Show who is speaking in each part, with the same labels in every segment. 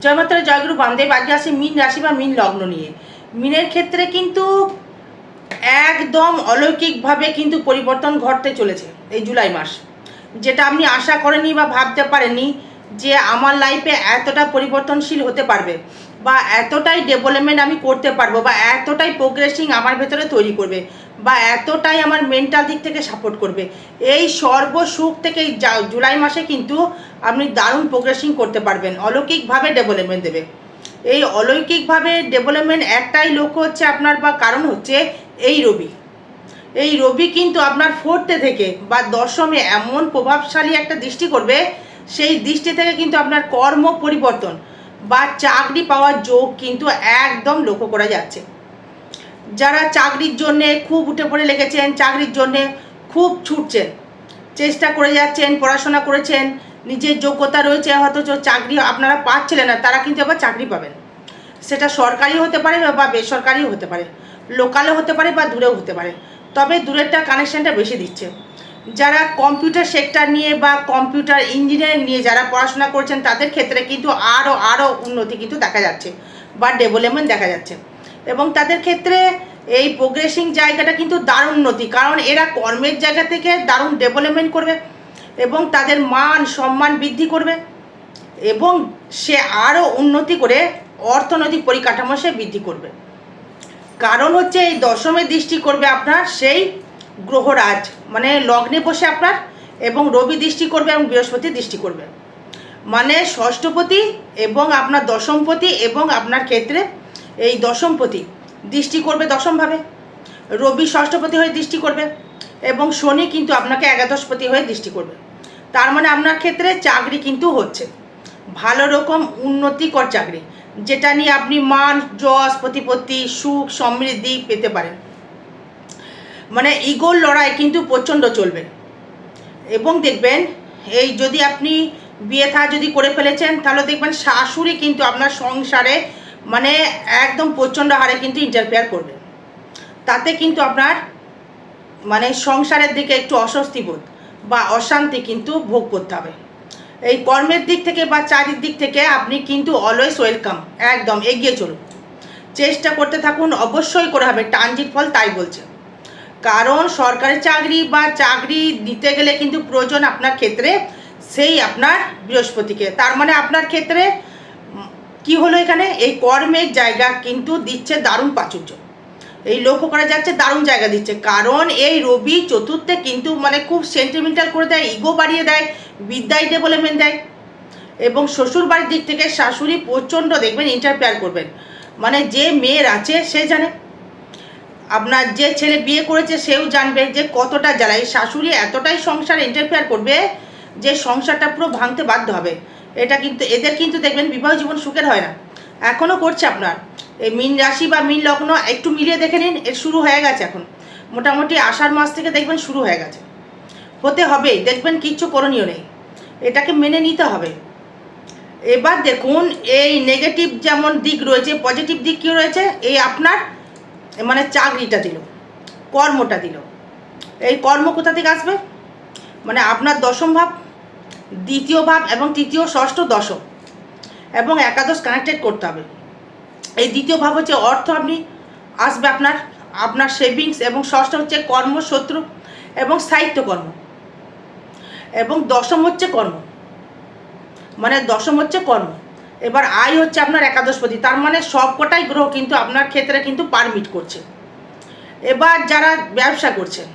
Speaker 1: জয়মাত্রা জয়গুরু বামদেব আজকে আসে মিন রাশি বা মিন লগ্ন নিয়ে। মিনের ক্ষেত্রে কিন্তু একদম অলৌকিকভাবে কিন্তু পরিবর্তন ঘটতে চলেছে এই জুলাই মাস। যেটা আপনি আশা করেনি বা ভাবতে পারেননি যে আমার লাইফে এতটা পরিবর্তনশীল হতে পারবে বা এতটাই ডেভেলপমেন্ট আমি করতে পারব বা এতটাই প্রোগ্রেসিং আমার ভেতরে তৈরি করবে। বা এতটাই আমার মেন্টাল দিক থেকে সাপোর্ট করবে। এই সর্বসুখ থেকে জুলাই মাসে কিন্তু আপনি দারুণ প্রোগ্রেসিং করতে পারবেন। অলৌকিকভাবে ডেভেলপমেন্ট দেবে। এই অলৌকিকভাবে ডেভেলপমেন্ট একটাই লক্ষ্য হচ্ছে আপনার বা কারণ হচ্ছে এই রবি। এই রবি কিন্তু আপনার ফোর্থে থেকে বা দশমে এমন প্রভাবশালী একটা দৃষ্টি করবে, সেই দৃষ্টি থেকে কিন্তু আপনার কর্ম পরিবর্তন বা চাকরি পাওয়ার যোগ কিন্তু একদম লক্ষ্য করা যাচ্ছে। যারা চাকরির জন্যে খুব উঠে পড়ে লেগেছেন, চাকরির জন্যে খুব ছুটছেন, চেষ্টা করে যাচ্ছেন, পড়াশোনা করেছেন, নিজের যোগ্যতা রয়েছে, অথচ চাকরি আপনারা পাচ্ছিলেন না, তারা কিন্তু আবার চাকরি পাবেন। সেটা সরকারি হতে পারে বা বেসরকারিও হতে পারে, লোকালও হতে পারে বা দূরেও হতে পারে, তবে দূরেরটা কানেকশানটা বেশি দিচ্ছে। যারা কম্পিউটার সেক্টর নিয়ে বা কম্পিউটার ইঞ্জিনিয়ারিং নিয়ে যারা পড়াশোনা করছেন, তাদের ক্ষেত্রে কিন্তু আরও আরও উন্নতি কিন্তু দেখা যাচ্ছে বা ডেভেলপমেন্ট দেখা যাচ্ছে। এবং তাদের ক্ষেত্রে এই প্রোগ্রেসিং জায়গাটা কিন্তু দারুণ উন্নতি কারণ এরা কর্মের জায়গা থেকে দারুণ ডেভেলপমেন্ট করবে এবং তাদের মান, সম্মান বৃদ্ধি করবে এবং সে আরও উন্নতি করে অর্থনৈতিক পরিকাঠামো সে বৃদ্ধি করবে। কারণ হচ্ছে এই দশমে দৃষ্টি করবে আপনার সেই গ্রহরাজ মানে লগ্নে বসে আপনার এবং রবি দৃষ্টি করবে এবং বৃহস্পতি দৃষ্টি করবে। মানে ষষ্ঠপতি এবং আপনার দশমপতি এবং আপনার ক্ষেত্রে এই দশমপতি দৃষ্টি করবে দশমভাবে। রবি ষষ্ঠপতি হয়ে দৃষ্টি করবে এবং শনি কিন্তু আপনাকে একাদশপতি হয়ে দৃষ্টি করবে। তার মানে আপনার ক্ষেত্রে চাকরি কিন্তু হচ্ছে। ভালো রকম উন্নতিকর চাকরি, যেটা নিয়ে আপনি মান, যশ, প্রতিপত্তি, সুখ, সমৃদ্ধি পেতে পারেন। মানে ইগোর লড়াই কিন্তু প্রচণ্ড চলবে। এবং দেখবেন, এই যদি আপনি বিয়ে থা যদি করে ফেলেছেন, তাহলে দেখবেন শাশুড়ি কিন্তু আপনার সংসারে মানে একদম প্রচণ্ড হারে কিন্তু ইন্টারফেয়ার করবে। তাতে কিন্তু আপনার মানে সংসারের দিকে একটু অস্বস্তি বোধ বা অশান্তি কিন্তু ভোগ করতে হবে। এই কর্মের দিক থেকে বা চারিদিক থেকে আপনি কিন্তু অলওয়েজ ওয়েলকাম একদম এগিয়ে চলুন। চেষ্টা করতে থাকুন, অবশ্যই করে হবে ট্রানজিট ফল তাই বলছে। কারণ সরকারি চাকরি বা চাকরি দিতে গেলে কিন্তু প্রয়োজন আপনার ক্ষেত্রে, সেই আপনার বৃহস্পতিকে। তার মানে আপনার ক্ষেত্রে কি হলো এখানে? এই কর্মের জায়গা কিন্তু দিচ্ছে দারুণ প্রাচুর্য। এই লক্ষ্য করা যাচ্ছে দারুণ জায়গা দিচ্ছে। কারণ এই রবি চতুর্থে কিন্তু মানে খুব সেন্টিমেন্টাল করে দেয় ইগো বাড়িয়ে দেয়, বিদ্যায় ডেভেলপমেন্ট দেয়। এবং শ্বশুর বাড়ির দিক থেকে শাশুড়ি প্রচণ্ড দেখবেন ইন্টারফেয়ার করবেন। মানে যে মেয়ের আছে, সে জানে। আপনার যে ছেলে বিয়ে করেছে, সেও জানবে যে কতটা জ্বালায়। শাশুড়ি এতটাই সংসার ইন্টারফেয়ার করবে যে সংসারটা পুরো ভাঙতে বাধ্য হবে। এটা কিন্তু, এদের কিন্তু দেখবেন বিবাহ জীবন সুখের হয় না। এখনও করছে আপনার। এই মিন রাশি বা মিন লগ্ন একটু মিলিয়ে দেখে নিন, এর শুরু হয়ে গেছে এখন। মোটামুটি আষাঢ় মাস থেকে দেখবেন শুরু হয়ে গেছে। হতে হবে দেখবেন কিচ্ছু করণীয় নেই। এটাকে মেনে নিতে হবে। এবার দেখুন, এই নেগেটিভ যেমন দিক রয়েছে পজিটিভ দিক কী রয়েছে? এই আপনার মানে চাকরিটা দিল, কর্মটা দিল। এই কর্ম কোথা থেকে আসবে? মানে আপনার দশম ভাব দ্বিতীয় ভাব এবং তৃতীয় ষষ্ঠ দশম এবং একাদশ কানেক্টেড করতে হবে। এই দ্বিতীয় ভাব হচ্ছে অর্থ, আপনি আসবে আপনার আপনার সেভিংস এবং ষষ্ঠ হচ্ছে কর্ম, শত্রু এবং সাহিত্য কর্ম এবং দশম হচ্ছে কর্ম। মানে দশম হচ্ছে কর্ম। এবার আয় হচ্ছে আপনার একাদশপতি তার মানে সবকটাই গ্রহ কিন্তু আপনার ক্ষেত্রে কিন্তু পারমিট করছে। এবার যারা ব্যবসা করছেন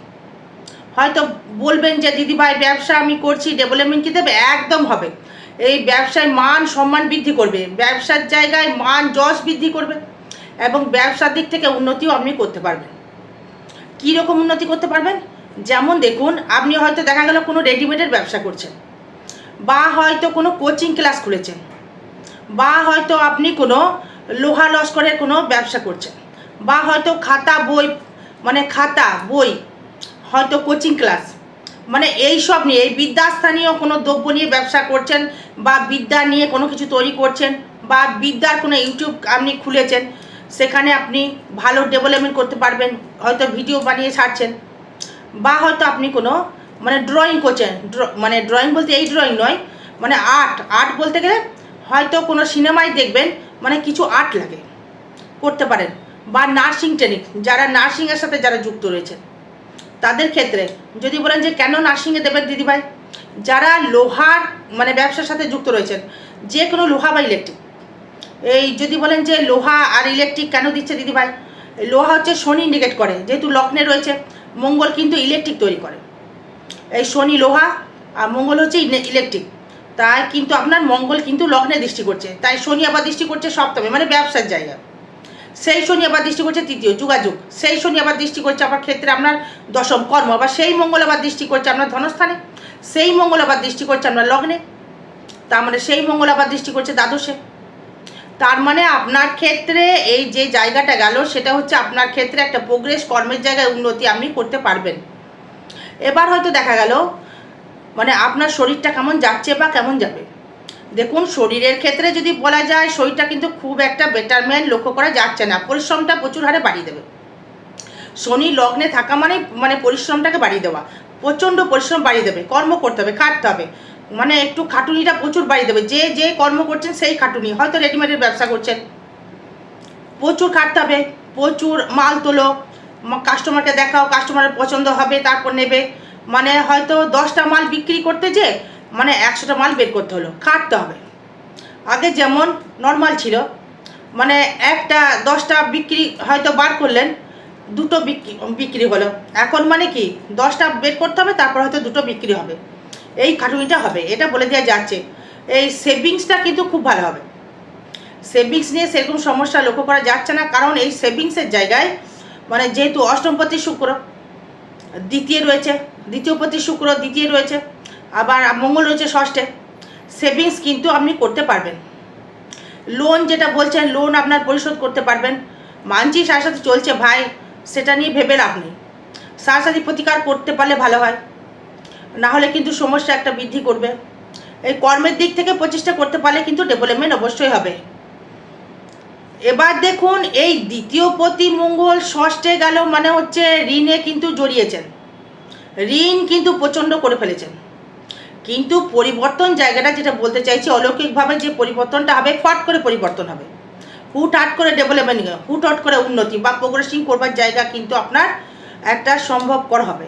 Speaker 1: হয়তো বলবেন যে, দিদিভাই, ব্যবসা আমি করছি ডেভেলপমেন্ট কি দেবে? একদম হবে। এই ব্যবসায় মান সম্মান বৃদ্ধি করবে। ব্যবসার জায়গায় মান যশ বৃদ্ধি করবে এবং ব্যবসার দিক থেকে উন্নতিও আপনি করতে পারবেন। কী রকম উন্নতি করতে পারবেন? যেমন দেখুন, আপনি হয়তো দেখা গেল কোনো রেডিমেডের ব্যবসা করছেন বা হয়তো কোনো কোচিং ক্লাস খুলেছেন বা হয়তো আপনি কোনো লোহা লস্করের কোনো ব্যবসা করছেন বা হয়তো খাতা, বই মানে খাতা, বই হয়তো কোচিং ক্লাস মানে এই সব নিয়ে, এই বিদ্যাস্থানীয় কোনো দ্রব্য নিয়ে ব্যবসা করছেন বা বিদ্যা নিয়ে কোনো কিছু তৈরি করছেন বা বিদ্যার কোনো ইউটিউব আপনি খুলেছেন, সেখানে আপনি ভালো ডেভেলপমেন্ট করতে পারবেন, হয়তো ভিডিও বানিয়ে ছাড়ছেন বা হয়তো আপনি কোনো মানে ড্রয়িং করছেন। ড্র- মানে ড্রয়িং বলতে এই ড্রয়িং নয় মানে আর্ট আর্ট বলতে গেলে হয়তো কোনো সিনেমায় দেখবেন মানে কিছু আর্ট লাগে, করতে পারেন। বা নার্সিং ট্রেনিং যারা নার্সিংয়ের সাথে যারা যুক্ত রয়েছেন। তাদের ক্ষেত্রে। যদি বলেন যে কেন নার্সিংয়ে দেবেন দিদিভাই? যারা লোহার মানে ব্যবসার সাথে যুক্ত রয়েছেন, যে কোনো লোহা বা ইলেকট্রিক এই যদি বলেন যে লোহা আর ইলেকট্রিক কেন দিচ্ছে দিদিভাই? লোহা হচ্ছে শনি ইন্ডিকেট করে, যেহেতু লগ্নে রয়েছে, মঙ্গল কিন্তু ইলেকট্রিক তৈরি করে। এই শনি লোহা আর মঙ্গল হচ্ছে ইলেকট্রিক তাই কিন্তু আপনার মঙ্গল কিন্তু লগ্নে দৃষ্টি করছে। তাই শনি আবার দৃষ্টি করছে সপ্তমে মানে ব্যবসার জায়গা সেই শনি আবার দৃষ্টি করছে তৃতীয়, যোগাযোগ। সেই শনি আবার দৃষ্টি করছে আপনার ক্ষেত্রে আপনার দশম কর্ম, আবার সেই মঙ্গল আবার দৃষ্টি করছে আপনার ধনস্থানে। সেই মঙ্গল আবার দৃষ্টি করছে আপনার লগ্নে। তার মানে সেই মঙ্গল আবার দৃষ্টি করছে দ্বাদশে। তার মানে আপনার ক্ষেত্রে এই যে জায়গাটা গেল, সেটা হচ্ছে আপনার ক্ষেত্রে একটা প্রোগ্রেস কর্মের জায়গায় উন্নতি আপনি করতে পারবেন। এবার হয়তো দেখা গেল মানে আপনার শরীরটা কেমন যাচ্ছে বা কেমন যাবে? দেখুন, শরীরের ক্ষেত্রে যদি বলা যায়, শরীরটা কিন্তু খুব একটা বেটারমেন্ট লক্ষ্য করা যাচ্ছে না। পরিশ্রমটা প্রচুর হারে বাড়িয়ে দেবে। শনি লগ্নে থাকা মানে মানে পরিশ্রমটাকে বাড়িয়ে দেওয়া। প্রচণ্ড পরিশ্রম বাড়িয়ে দেবে। কর্ম করতে হবে, খাটতে হবে। মানে একটু খাটুনিটা প্রচুর বাড়িয়ে দেবে। যে যে কর্ম করছেন সেই খাটুনি। হয়তো রেডিমেডের ব্যবসা করছেন। প্রচুর খাটতে হবে। প্রচুর মাল তোলো। কাস্টমারকে দেখাও কাস্টমারের পছন্দ হবে, তারপর নেবে। মানে হয়তো দশটা মাল বিক্রি করতে যে মানে একশোটা মাল বের করতে হলো খাটতে হবে। আগে যেমন নর্মাল ছিল মানে একটা দশটা বিক্রি হয়তো বার করলেন, দুটো বিক্রি বিক্রি হলো। এখন মানে কি, দশটা বের করতে হবে, তারপর হয়তো দুটো বিক্রি হবে। এই খাটুনিটা হবে, এটা বলে দেওয়া যাচ্ছে। এই সেভিংসটা কিন্তু খুব ভালো হবে। সেভিংস নিয়ে সেরকম সমস্যা লক্ষ্য করা যাচ্ছে না, কারণ এই সেভিংসের জায়গায় মানে যেহেতু অষ্টমপতি শুক্র, দ্বিতীয় রয়েছে, দ্বিতীয়পতি শুক্র, দ্বিতীয় রয়েছে আবার মঙ্গল রয়েছে ষষ্ঠে। সেভিংস কিন্তু আপনি করতে পারবেন। লোন যেটা বলছেন লোন আপনার পরিশোধ করতে পারবেন। মানছি সাথে সাথে চলছে ভাই, সেটা নিয়ে ভেবে লাভ নেই। সাথে প্রতিকার করতে পারলে ভালো হয়। না হলে কিন্তু সমস্যা একটা বৃদ্ধি করবে। এই কর্মের দিক থেকে প্রচেষ্টা করতে পারলে কিন্তু ডেভেলপমেন্ট অবশ্যই হবে। এবার দেখুন, এই দ্বিতীয় পতি মঙ্গল ষষ্ঠে গেল মানে হচ্ছে ঋণে কিন্তু জড়িয়েছেন। ঋণ কিন্তু প্রচণ্ড করে ফেলেছেন। কিন্তু পরিবর্তন জায়গাটা যেটা বলতে চাইছি, অলৌকিকভাবে যে পরিবর্তনটা হবে, ফট করে পরিবর্তন হবে। হুট হাট করে ডেভেলপমেন্ট হুট হাট করে উন্নতি বা প্রোগ্রেসিং করবার জায়গা কিন্তু আপনার একটা সম্ভবপর হবে।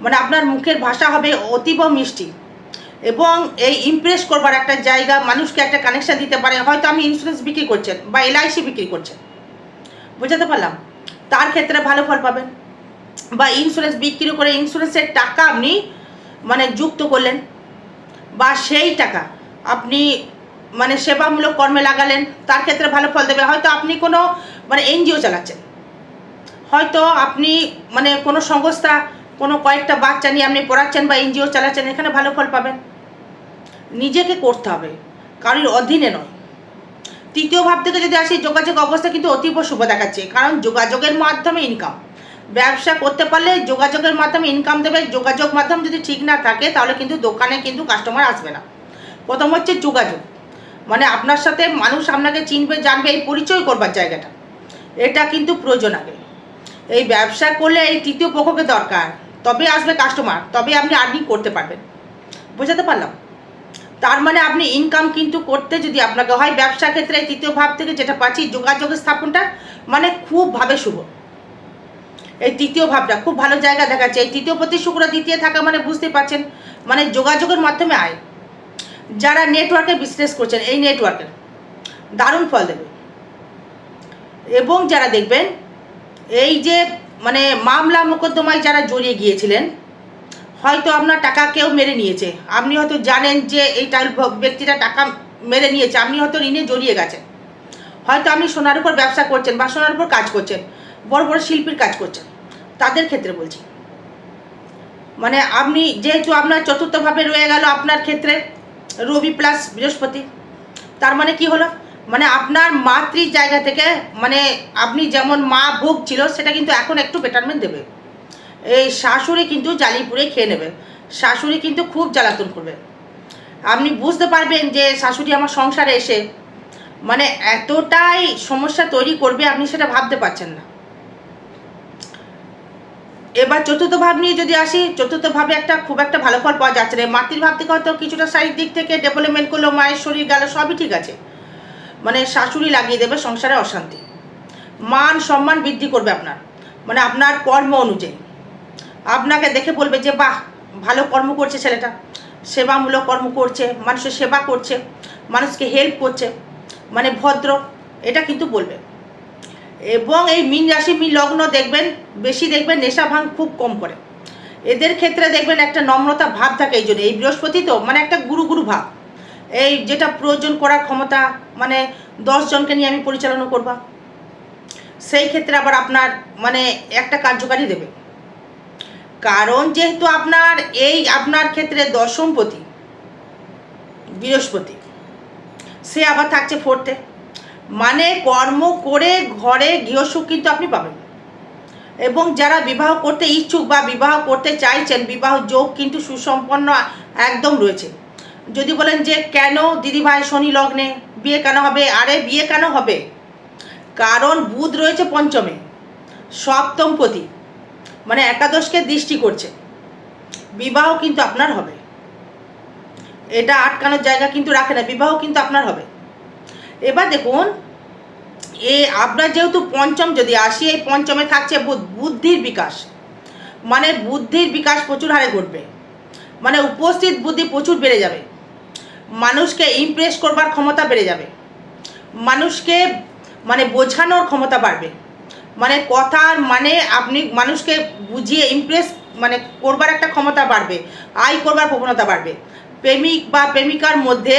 Speaker 1: মানে আপনার মুখের ভাষা হবে অতীব মিষ্টি এবং এই ইমপ্রেস করবার একটা জায়গা, মানুষকে একটা কানেকশান দিতে পারে। হয়তো আমি ইন্স্যুরেন্স বিক্রি করছেন বা এলআইসি বিক্রি করছেন। বুঝাতে পারলাম? তার ক্ষেত্রে ভালো ফল পাবেন। বা ইন্স্যুরেন্স বিক্রি করে ইন্স্যুরেন্সের টাকা আপনি মানে যুক্ত করলেন বা সেই টাকা আপনি মানে সেবামূলক কর্মে লাগালেন, তার ক্ষেত্রে ভালো ফল দেবে হয়তো আপনি কোনো মানে এনজিও চালাচ্ছেন। হয়তো আপনি মানে কোনো সংস্থা, কোনো কয়েকটা বাচ্চা নিয়ে আপনি পড়াচ্ছেন বা এনজিও চালাচ্ছেন, এখানে ভালো ফল পাবেন। নিজেকে করতে হবে, কারোর অধীনে নয়। তৃতীয় ভাব থেকে যদি আসি, যোগাযোগ অবস্থা কিন্তু অতীব শুভ দেখাচ্ছে, কারণ যোগাযোগের মাধ্যমে ইনকাম ব্যবসা করতে পারলে যোগাযোগের মাধ্যমে ইনকাম দেবে। যোগাযোগ মাধ্যম যদি ঠিক না থাকে, তাহলে কিন্তু দোকানে কিন্তু কাস্টমার আসবে না। প্রথম হচ্ছে যোগাযোগ। মানে আপনার সাথে মানুষ আপনাকে চিনবে, জানবে, এই পরিচয় করবার জায়গাটা। এটা কিন্তু প্রয়োজন আগে। এই ব্যবসা করলে এই তৃতীয় পক্ষকে দরকার। তবে আসবে কাস্টমার তবে আপনি আর্নিং করতে পারবেন। বোঝাতে পারলাম? তার মানে আপনি ইনকাম কিন্তু করতে যদি আপনাকে হয়, ব্যবসা ক্ষেত্রে তৃতীয় ভাব থেকে যেটা পাচ্ছি যোগাযোগের স্থাপনটা মানে খুবভাবে শুভ। এই তৃতীয় ভাবটা, খুব ভালো জায়গা দেখাচ্ছে। এই তৃতীয় প্রতি শুক্র দ্বিতীয় থাকা মানে বুঝতে পারছেন মানে যোগাযোগের মাধ্যমে আয়। যারা নেটওয়ার্কে বিজনেস করছেন, এই নেটওয়ার্কের দারুণ ফল দেবে। এবং যারা দেখবেন, এই যে মানে মামলা মোকদ্দমায় যারা জড়িয়ে গিয়েছিলেন, হয়তো আপনার টাকা কেউ মেরে নিয়েছে। আপনি হয়তো জানেন যে এই ব্যক্তিটা টাকা মেরে নিয়েছে, আপনি হয়তো ঋণে জড়িয়ে গেছেন। হয়তো আপনি সোনার উপর ব্যবসা করছেন বা সোনার উপর কাজ করছেন। বড় বড় শিল্পীর কাজ করছেন। তাদের ক্ষেত্রে বলছি। মানে আপনি যেহেতু আপনার চতুর্থভাবে রয়ে গেল আপনার ক্ষেত্রে, রবি প্লাস বৃহস্পতি, তার মানে কি হলো? মানে আপনার মাতৃ জায়গা থেকে মানে আপনি যেমন মা ভোগ ছিল, সেটা কিন্তু এখন একটু বেটারমেন্ট দেবে। এই শাশুড়ি কিন্তু জালিপুরে খেয়ে নেবে। শাশুড়ি কিন্তু খুব জ্বালাতন করবে। আপনি বুঝতে পারবেন যে শাশুড়ি আমার সংসারে এসে মানে এতটাই সমস্যা তৈরি করবে আপনি সেটা ভাবতে পারছেন না। এবার চতুর্থ ভাব নিয়ে যদি আসি, চতুর্থ ভাবে একটা খুব একটা ভালো ফল পাওয়া যাচ্ছে না। মাতৃ ভাব থেকে হয়তো কিছুটা শারীরিক দিক থেকে ডেভেলপমেন্ট করল, মায়ের শরীর গেল, সবই ঠিক আছে। মানে শাশুড়ি লাগিয়ে দেবে সংসারে অশান্তি। মান সম্মান বৃদ্ধি করবে আপনার। মানে আপনার কর্ম অনুযায়ী। আপনাকে দেখে বলবে যে, বাহ, ভালো কর্ম করছে ছেলেটা। সেবামূলক কর্ম করছে, মানুষের সেবা করছে, মানুষকে হেল্প করছে মানে ভদ্র। এটা কিন্তু বলবে। এবং এই মিন রাশি, মিন লগ্ন দেখবেন, বেশি দেখবেন নেশা ভাঙ খুব কম করে। এদের ক্ষেত্রে দেখবেন একটা নম্রতা ভাব থাকে এই জন্য। এই বৃহস্পতি তো মানে একটা গুরু গুরু ভাব। এই যেটা প্রয়োজন করার ক্ষমতা মানে জনকে নিয়ে আমি পরিচালনা করবা। সেই ক্ষেত্রে আবার আপনার মানে একটা কার্যকারী দেবে। কারণ যেহেতু আপনার এই আপনার ক্ষেত্রে দশমপতি, বৃহস্পতি, সে আবার থাকছে ফোর্থে মানে কর্ম করে ঘরে গৃহসুখ কিন্তু আপনি পাবেন। এবং যারা বিবাহ করতে ইচ্ছুক বা বিবাহ করতে চাইছেন, বিবাহ যোগ কিন্তু সুসম্পন্ন একদম রয়েছে। যদি বলেন যে কেন দিদিভাই শনি লগ্নে, বিয়ে কেন হবে? আরে বিয়ে কেন হবে? কারণ বুধ রয়েছে পঞ্চমে সপ্তমপতি মানে একাদশকে দৃষ্টি করছে। বিবাহ কিন্তু আপনার হবে। এটা আটকানোর জায়গা কিন্তু রাখে না, বিবাহ কিন্তু আপনার হবে। এবার দেখুন, এ আপনার যেহেতু পঞ্চম, যদি আসি, এই পঞ্চমে থাকছে বুদ্ধির বিকাশ। মানে বুদ্ধির বিকাশ প্রচুর হারে ঘটবে। মানে উপস্থিত বুদ্ধি প্রচুর বেড়ে যাবে। মানুষকে ইমপ্রেস করবার ক্ষমতা বেড়ে যাবে। মানুষকে মানে বোঝানোর ক্ষমতা বাড়বে। মানে কথার মানে আপনি, মানুষকে বুঝিয়ে ইমপ্রেস মানে করবার একটা ক্ষমতা বাড়বে। আয় করবার প্রবণতা বাড়বে। প্রেমিক বা প্রেমিকার মধ্যে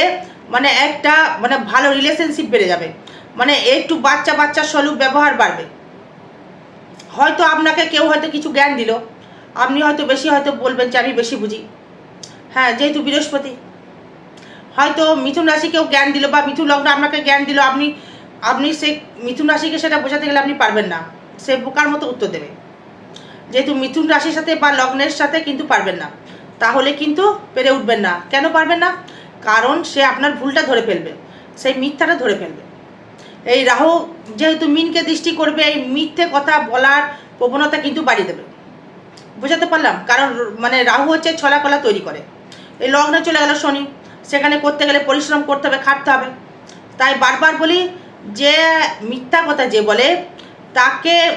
Speaker 1: মানে একটা মানে ভালো রিলেশনশিপ বেড়ে যাবে। মানে একটু বাচ্চা বাচ্চা স্বরূপ ব্যবহার বাড়বে। হয়তো আপনাকে কেউ হয়তো কিছু জ্ঞান দিল। আপনি হয়তো বেশি হয়তো বলবেন যে, আমি বেশি বুঝি। হ্যাঁ যেহেতু বৃহস্পতি। হয়তো মিথুন রাশি কেউ জ্ঞান দিল বা মিথুন লগ্ন আপনাকে জ্ঞান দিল, আপনি আপনি সেই মিথুন রাশিকে সেটা বোঝাতে গেলে আপনি পারবেন না। সে বোকার মতো উত্তর দেবে। যেহেতু মিথুন রাশির সাথে বা লগ্নের সাথে কিন্তু পারবেন না। তাহলে কিন্তু পেরে উঠবেন না। কেন পারবেন না? কারণ সে আপনার ভুলটা ধরে ফেলবে, সেই মিথ্যাটা ধরে ফেলবে। এই রাহু যেহেতু মিনকে দৃষ্টি করবে, এই মিথ্যে কথা বলার প্রবণতা কিন্তু বাড়িয়ে দেবে। বোঝাতে পারলাম? কারণ মানে রাহু হচ্ছে ছলাকলা তৈরি করে। এই লগ্নে চলে গেল শনি, সেখানে করতে গেলে পরিশ্রম করতে হবে, খাটতে হবে। তাই বারবার বলি, যে মিথ্যা কথা যে বলে, তাকে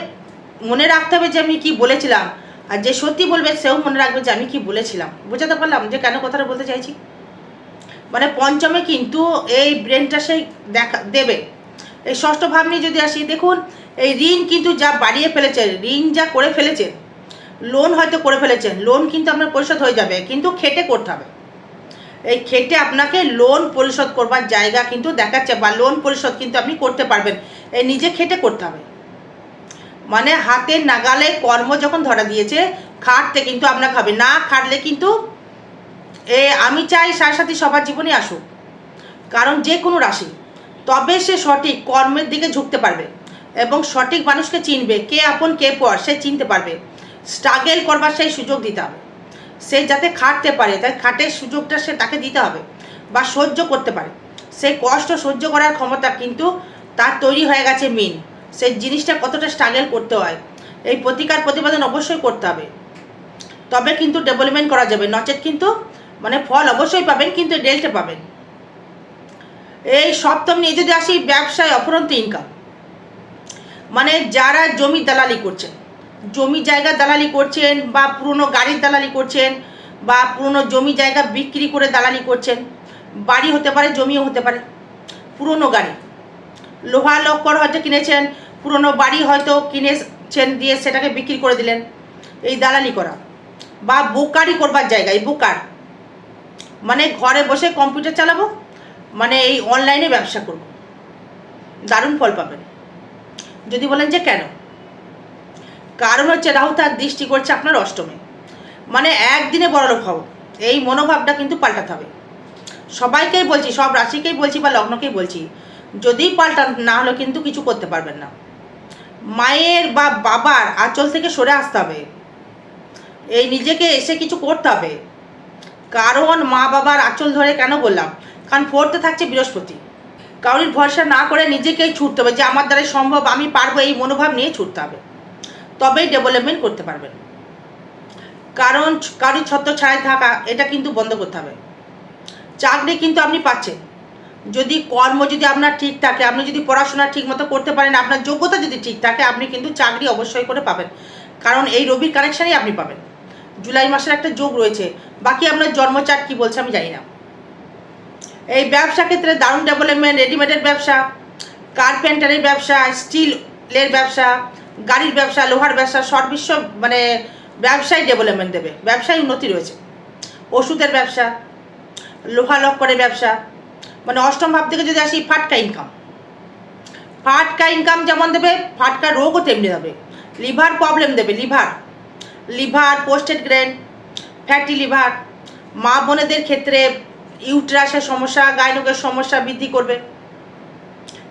Speaker 1: মনে রাখতে হবে যে আমি কি বলেছিলাম। আর যে সত্যি বলবে, সেও মনে রাখবে যে আমি কি বলেছিলাম। বোঝাতে পারলাম যে কেন কথাটা বলতে চাইছি? মানে পঞ্চমে কিন্তু এই ব্রেনটা সেই দেখা, দেবে। এই ষষ্ঠ ভাব নিয়ে যদি আসি, দেখুন, এই ঋণ কিন্তু যা বাড়িয়ে ফেলেছে, ঋণ যা করে ফেলেছে লোন হয়তো করে ফেলেছেন লোন কিন্তু আপনার পরিশোধ হয়ে যাবে, কিন্তু খেটে করতে হবে। এই খেটে আপনাকে লোন পরিশোধ করবার জায়গা কিন্তু দেখাচ্ছে, বা লোন পরিশোধ কিন্তু আপনি করতে পারবেন। এই নিজে খেটে করতে হবে। মানে হাতে নাগালে কর্ম যখন ধরা দিয়েছে, খাটতে কিন্তু আপনাকে হবে। না খাটলে কিন্তু এ, আমি চাই সাথী সবার জীবনে আসুক। কারণ যে কোনো রাশি, তবে সে সঠিক কর্মের দিকে ঝুঁকতে পারবে এবং সঠিক মানুষকে চিনবে, কে আপন, কে পর, সে চিনতে পারবে। স্ট্রাগেল করবার সেই সুযোগ দিতে হবে। সে যাতে খাটতে পারে, তাই খাটের সুযোগটা সে তাকে দিতে হবে বা সহ্য করতে পারে। সেই কষ্ট সহ্য করার ক্ষমতা কিন্তু তার তৈরি হয়ে গেছে মিন। সেই জিনিসটা কতটা স্ট্রাগেল করতে হয়, এই প্রতিকার প্রতিবেদন অবশ্যই করতে হবে। তবে কিন্তু ডেভেলপমেন্ট করা যাবে, নচেত কিন্তু মানে ফল অবশ্যই পাবেন, কিন্তু ডেল্টে পাবেন। এই সপ্তম নিয়ে যদি আসি ব্যবসায় অফুরন্ত ইনকাম মানে যারা জমি দালালি করছেন, জমি জায়গা দালালি করছেন, বা পুরনো গাড়ির দালালি করছেন, বা পুরনো জমি জায়গা বিক্রি করে দালালি করছেন, বাড়ি হতে পারে, জমিও হতে পারে, পুরনো গাড়ি। লোহা লক্কর হয়তো কিনেছেন, পুরনো বাড়ি হয়তো কিনেছেন, দিয়ে সেটাকে বিক্রি করে দিলেন, এই দালালি করা। বা বোকারি করবার জায়গা, এই বোকার। মানে ঘরে বসে কম্পিউটার চালাবো মানে এই অনলাইনে ব্যবসা করব। দারুণ ফল পাবেন যদি বলেন যে কেন? কারণ হচ্ছে রাহু তার দৃষ্টি করছে আপনার অষ্টমে। মানে একদিনে বড়লোক হও, এই মনোভাবটা কিন্তু পাল্টাতে হবে। সবাইকেই বলছি, সব রাশিকেই বলছি বা লগ্নকেই বলছি, যদি পাল্টান, না হলে কিন্তু কিছু করতে পারবেন না। মায়ের বা বাবার আঁচল থেকে সরে আসতে হবে। এই নিজেকে এসে কিছু করতে হবে। কারণ মা বাবার আঁচল ধরে কেন বললাম? কারণ ফোর্থে থাকছে বৃহস্পতি। কারোর ভরসা না করে নিজেকেই ছুটতে হবে, যে আমার দ্বারা সম্ভব আমি পারব এই মনোভাব নিয়ে ছুটতে হবে। তবেই ডেভেলপমেন্ট করতে পারবেন। কারণ কারোর ছত্র ছাড়াই থাকা, এটা কিন্তু বন্ধ করতে হবে। চাকরি কিন্তু আপনি পাচ্ছেন। যদি কর্ম যদি আপনার ঠিক থাকে, আপনি যদি পড়াশোনা ঠিক মতো করতে পারেন, আপনার যোগ্যতা যদি ঠিক থাকে, আপনি কিন্তু চাকরি অবশ্যই করে পাবেন। কারণ এই রবির কানেকশানই আপনি পাবেন। জুলাই মাসের একটা যোগ রয়েছে। বাকি আপনার জন্মচার কি বলছে আমি জানি না। এই ব্যবসা ক্ষেত্রে দারুণ ডেভেলপমেন্ট রেডিমেডের ব্যবসা কার্পেন্টারের ব্যবসা স্টিলের ব্যবসা, গাড়ির ব্যবসা, লোহার ব্যবসা সর্বস্ব মানে ব্যবসায় ডেভেলপমেন্ট দেবে। ব্যবসায় উন্নতি রয়েছে। ওষুধের ব্যবসা, লোহা লক্করের ব্যবসা মানে অষ্টম ভাব থেকে যদি আসি, ফাটকা ইনকাম ফাটকা ইনকাম যেমন দেবে, ফাটকা রোগও তেমনি দেবে। লিভার প্রবলেম দেবে, লিভার। লিভার, পোস্টেড গ্রেন ফ্যাটি লিভার, মা বোনেদের ক্ষেত্রে ইউট্রাসের সমস্যা, গাইনকের সমস্যা বৃদ্ধি করবে।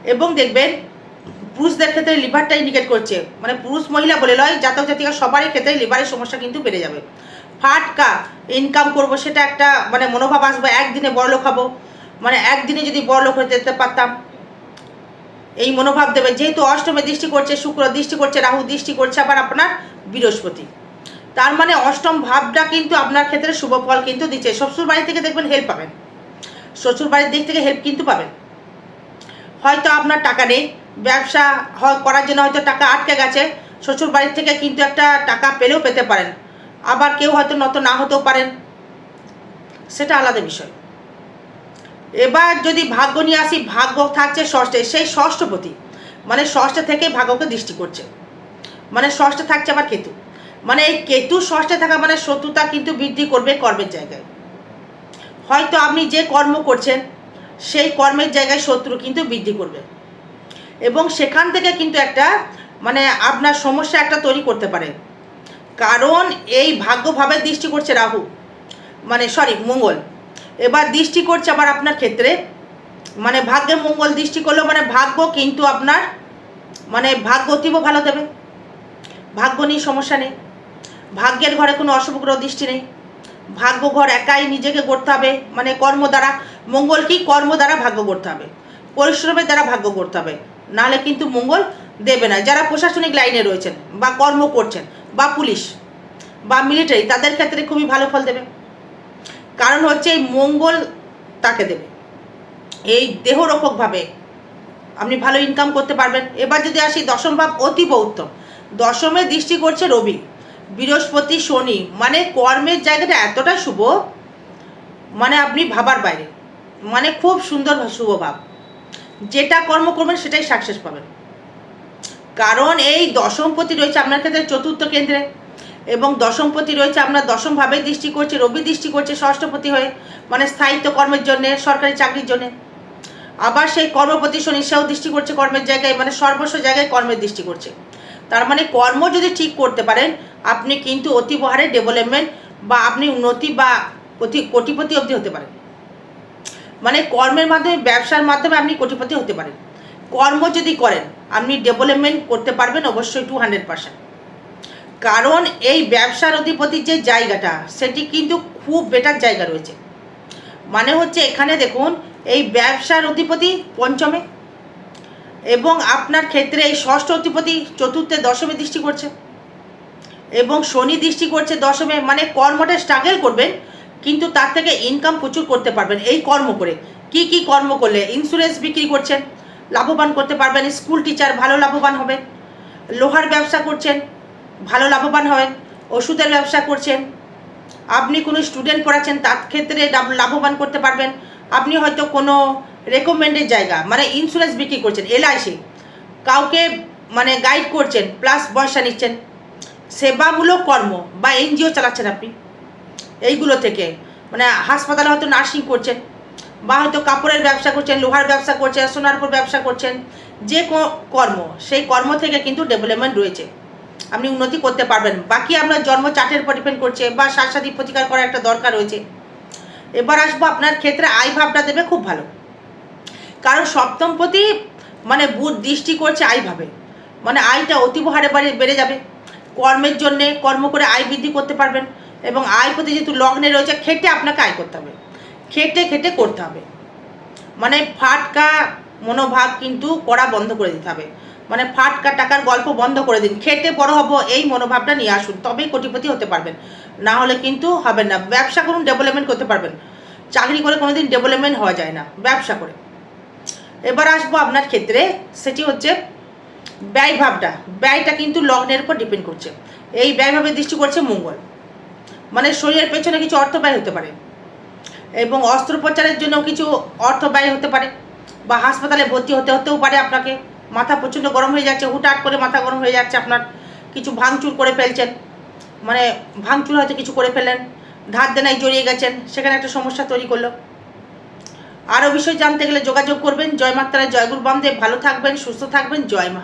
Speaker 1: এবং দেখবেন, পুরুষদের ক্ষেত্রে লিভারটা ইন্ডিকেট করছে। মানে পুরুষ মহিলা বলে নয় জাতক জাতিকা সবারই ক্ষেত্রে লিভারের সমস্যা কিন্তু বেড়ে যাবে। ফাটকা ইনকাম করব, সেটা একটা মানে মনোভাব আসবে, একদিনে বড়লোক হব। মানে একদিনে যদি বড়লোক হয়ে যেতে পারতাম, এই মনোভাব দেবে। যেহেতু অষ্টমে দৃষ্টি করছে, শুক্র দৃষ্টি করছে, রাহু দৃষ্টি করছে, আবার আপনার বৃহস্পতি। তার মানে অষ্টম ভাবটা কিন্তু আপনার ক্ষেত্রে শুভ ফল কিন্তু দিচ্ছে। শ্বশুর বাড়ি থেকে দেখবেন হেল্প পাবেন। শ্বশুর বাড়ির দিক থেকে হেল্প কিন্তু পাবেন। হয়তো আপনার টাকা নেই, ব্যবসা করার জন্য হয়তো টাকা আটকে গেছে, শ্বশুর বাড়ির থেকে কিন্তু একটা টাকা পেলেও পেতে পারেন। আবার কেউ হয়তো নত না হতেও পারেন। সেটা আলাদা বিষয়। এবার যদি ভাগ্য নিয়ে আসি, ভাগ্য থাকছে ষষ্ঠে। সেই ষষ্ঠপতি মানে ষষ্ঠে থেকে ভাগ্যকে দৃষ্টি করছে। মানে ষষ্ঠে থাকছে আবার কেতু। মানে এই কেতু ষষ্ঠে থাকা মানে শত্রুতা কিন্তু বৃদ্ধি করবে কর্মের জায়গায়। হয়তো আপনি যে কর্ম করছেন, সেই কর্মের জায়গায় শত্রু কিন্তু বৃদ্ধি করবে। এবং সেখান থেকে কিন্তু একটা মানে আপনার সমস্যা একটা তৈরি করতে পারে। কারণ এই ভাগ্যভাবে দৃষ্টি করছে রাহু মানে সরি মঙ্গল। এবার দৃষ্টি করছে আবার আপনার ক্ষেত্রে মানে ভাগ্যে মঙ্গল দৃষ্টি করলেও মানে ভাগ্য কিন্তু আপনার মানে ভাগ্য অতীব ভালো দেবে। ভাগ্য নিয়ে সমস্যা নেই। ভাগ্যের ঘরে কোনো অশুভ গ্রহ দৃষ্টি নেই। ভাগ্য ঘর একাই নিজেকে গড়তে হবে। মানে কর্ম দ্বারা, মঙ্গল কি? কর্ম দ্বারা ভাগ্য গড়তে হবে। পরিশ্রমের দ্বারা ভাগ্য করতে হবে। নাহলে কিন্তু মঙ্গল দেবে না। যারা প্রশাসনিক লাইনে রয়েছেন বা কর্ম করছেন বা পুলিশ বা মিলিটারি, তাদের ক্ষেত্রে খুবই ভালো ফল দেবে। কারণ হচ্ছে এই মঙ্গল তাকে দেবে। এই দেহরক্ষকভাবে আপনি ভালো ইনকাম করতে পারবেন। এবার যদি আসি, দশম ভাব অতীব উত্তম। দশমে দৃষ্টি করছে রবি। বৃহস্পতি, শনি মানে কর্মের জায়গাটা এতটা শুভ মানে আপনি ভাবার বাইরে মানে খুব সুন্দর শুভ ভাব। যেটা কর্ম করবেন সেটাই সাকসেস পাবেন। কারণ এই দশমপতি রয়েছে আপনার ক্ষেত্রে চতুর্থ কেন্দ্রে, এবং দশমপতি রয়েছে আপনার দশমভাবে দৃষ্টি করছে, রবি দৃষ্টি করছে ষষ্ঠপতি হয়ে মানে স্থায়িত্ব কর্মের জন্য, সরকারি চাকরির জন্য। আবার সেই কর্মপতি শনি সেও দৃষ্টি করছে কর্মের জায়গায় মানে সর্বস্ব জায়গায় কর্মের দৃষ্টি করছে। তার মানে কর্ম যদি ঠিক করতে পারেন, আপনি কিন্তু অতিবহারে ডেভেলপমেন্ট বা আপনি উন্নতি বা অতি কোটিপতি অবধি হতে পারেন। মানে কর্মের মাধ্যমে, ব্যবসার মাধ্যমে আপনি কোটিপতি হতে পারেন। কর্ম যদি করেন, আপনি ডেভেলপমেন্ট করতে পারবেন অবশ্যই টু হান্ড্রেড পার্সেন্ট কারণ এই ব্যবসার অধিপতির যে জায়গাটা, সেটি কিন্তু খুব বেটার জায়গা রয়েছে। মানে হচ্ছে এখানে দেখুন, এই ব্যবসার অধিপতি পঞ্চমে। এবং আপনার ক্ষেত্রে এই ষষ্ঠ অধিপতি চতুর্থে দশমে দৃষ্টি করছে। এবং শনি দৃষ্টি করছে দশমে মানে কর্মটা স্ট্রাগল করবেন, কিন্তু তার থেকে ইনকাম প্রচুর করতে পারবেন এই কর্ম করে। কি কি কর্ম করলে? ইন্স্যুরেন্স বিক্রি করছেন, লাভবান করতে পারবেন স্কুল টিচার ভালো লাভবান হবে লোহার ব্যবসা করছেন, ভালো লাভবান হবেন, ওষুধের ব্যবসা করছেন, আপনি কোনো স্টুডেন্ট পড়াচ্ছেন, তার ক্ষেত্রে লাভ- লাভবান করতে পারবেন, আপনি হয়তো কোনো রেকমেন্ডের জায়গা মানে ইন্স্যুরেন্স বিক্রি করছেন এলআইসি কাউকে মানে গাইড করছেন প্লাস পয়সা নিচ্ছেন, সেবামূলক কর্ম বা এনজিও চালাচ্ছেন আপনি, এইগুলো থেকে মানে হাসপাতালে হয়তো নার্সিং করছেন, বা হয়তো কাপড়ের ব্যবসা করছেন, লোহার ব্যবসা করছেন, সোনার উপর ব্যবসা করছেন, যে কর্ম, সেই কর্ম থেকে কিন্তু ডেভেলপমেন্ট রয়েছে, আপনি উন্নতি করতে পারবেন। বাকি আপনার জন্ম চার্টের উপর ডিপেন্ড করছে, বা সারসাদি প্রতিকার করার একটা দরকার রয়েছে, এবার আসব আপনার ক্ষেত্রে আয় ভাবটা দেবে খুব ভালো। কারণ সপ্তমপতি মানে বুধ দৃষ্টি করছে আয় ভাবে। মানে আয়টা অতিবহারে বাড়ে, বেড়ে যাবে। কর্মের জন্যে কর্ম করে আয় বৃদ্ধি করতে পারবেন এবং আয় প্রতি যেহেতু লগ্নে রয়েছে, খেটে আপনাকে আয় করতে হবে। খেটে খেটে করতে হবে। মানে ফাটকা মনোভাব কিন্তু করা বন্ধ করে দিতে হবে। মানে ফাটকা টাকার গল্প বন্ধ করে দিন। খেটে বড় হব এই মনোভাবটা নিয়ে আসুন। তবেই কোটিপতি হতে পারবেন। না হলে কিন্তু হবে না। ব্যবসা করুন ডেভেলপমেন্ট করতে পারবেন। চাকরি করে কোনোদিন ডেভেলপমেন্ট হওয়া যায় না। ব্যবসা করে। এবার আসব আপনার ক্ষেত্রে, সেটি হচ্ছে ব্যয় ভাবটা। ব্যয়টা কিন্তু লগ্নের উপর ডিপেন্ড করছে। এই ব্যয়ভাবে দৃষ্টি করছে মঙ্গল। মানে শরীরের পেছনে কিছু অর্থ ব্যয় হতে পারে। এবং অস্ত্রোপচারের জন্য কিছু অর্থ ব্যয় হতে পারে। বা হাসপাতালে ভর্তি হতে হতেও পারে আপনাকে। মাথা প্রচণ্ড গরম হয়ে যাচ্ছে, হুটহাট করে মাথা গরম হয়ে যাচ্ছে আপনার। কিছু ভাঙচুর করে ফেলছেন। মানে ভাঙচুর হয়তো কিছু করে ফেলেন ধার দেনায় জড়িয়ে গেছেন। সেখানে একটা সমস্যা তৈরি করল। আরও বিষয় জানতে গেলে যোগাযোগ করবেন। জয় মাত্রায় জয়গুরু বামদেব। ভালো থাকবেন, সুস্থ থাকবেন। জয় মা।